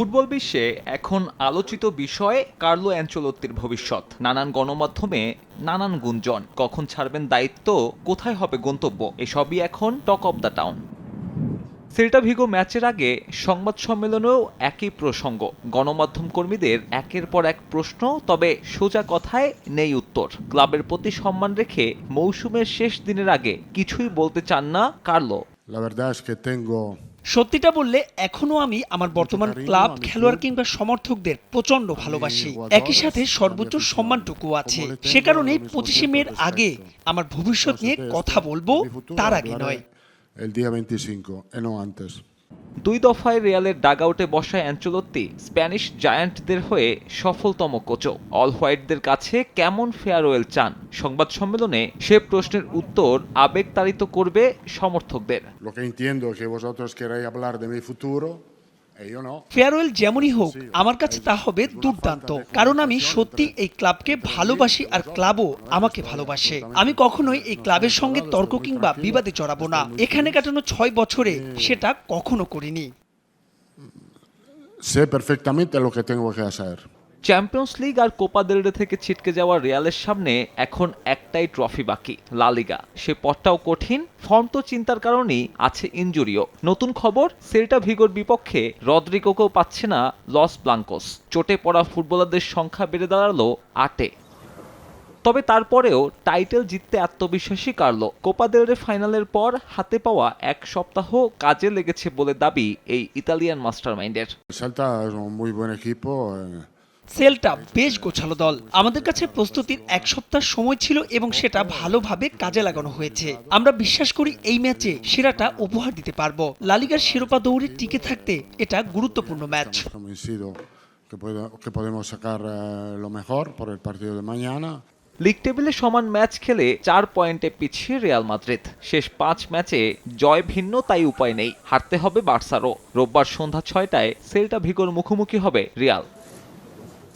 Football বিশ্বে এখন আলোচিত বিষয় কার্লো অ্যাঞ্চলত্তির ভবিষ্যৎ। নানান গণমাধ্যমে নানান গুঞ্জন। কখন ছাড়বেন দায়িত্ব? কোথায় হবে গন্তব্য? এসবই এখন talk of the town. Celta Vigo ম্যাচের আগে সংবাদ সম্মেলনেও একই প্রসঙ্গ। গণমাধ্যম কর্মীদের একের পর এক প্রশ্ন, তবে সোজা কথায় নেই উত্তর। ক্লাবের প্রতি সম্মান রেখে মৌসুমের শেষ দিনের আগে কিছুই বলতে চান না Carlo. La verdad es que tengo সত্যিটা বললে এখনও আমি আমার বর্তমান ক্লাব খেলোয়াড় কিংবা সমর্থকদের প্রচণ্ড ভালোবাসি একই সাথে সর্বোচ্চ সম্মানটুকু আছে সে কারণে পঁচিশে মের আগে আমার ভবিষ্যৎ নিয়ে কথা বলব তার আগে নয় El día 25, y no antes. দুই দফায় রিয়ালের ডাগআউটে বসা অ্যাঞ্চলত্তি, স্প্যানিশ জায়ান্টদের হয়ে সফলতম কোচও। অল হোয়াইটদের কাছে কেমন ফেয়ারওয়েল চান? সংবাদ সম্মেলনে সে প্রশ্নের উত্তর আবেগতাড়িত করবে সমর্থকদের। ফেয়ারওয়েল যেমনই হোক আমার কাছে তা হবে দুর্দান্ত। কারণ আমি সত্যি এই ক্লাবকে ভালোবাসি আর ক্লাবও আমাকে ভালোবাসে। আমি কখনোই এই ক্লাবের সঙ্গে তর্ক কিংবা বিবাদে জড়াবো না। এখানে কাটানো ছয় বছরে সেটা কখনো করিনি। Sé perfectamente lo que tengo que hacer. Champions league আর কোপা দেল রে থেকে ছিটকে যাওয়া রিয়ালের সামনে এখন একটাই ট্রফি বাকি লা লিগা সে পথটাও কঠিন ফর্ম তো চিন্তার কারণেই আছে ইনজুরিও নতুন খবর সেল্টা ভিগোর বিপক্ষে রদ্রিগোকেও পাচ্ছে না লস ব্লাঙ্কোস চোটে পড়া ফুটবলারদের সংখ্যা বেড়ে দাঁড়াল আটে। তবে তারপরেও টাইটেল জিততে আত্মবিশ্বাসী কার্লো। কোপা দেল রে ফাইনালের পর হাতে পাওয়া এক সপ্তাহ কাজে লেগেছে বলে দাবি এই ইতালিয়ান মাস্টারমাইন্ডের El Eh, সেলটা বেশ গোছালো দল। আমাদের কাছে প্রস্তুতির এক সপ্তাহ সময় ছিল এবং সেটা ভালোভাবে কাজে লাগানো হয়েছে। আমরা বিশ্বাস করি এই ম্যাচে সেরাটা উপহার দিতে পারব। লালিগার শিরোপা দৌড়ে টিকে থাকতে এটা গুরুত্বপূর্ণ ম্যাচ। Eh. লিগ টেবিলে সমান ম্যাচ খেলে চার পয়েন্টে পিছিয়ে রিয়াল মাদ্রিদ শেষ পাঁচ ম্যাচে জয় ভিন্ন তাই উপায় নেই। হারতে হবে বার্সারও রোববার সন্ধ্যা ছয়টায় সেল্টা ভিগোর মুখোমুখি হবে রিয়াল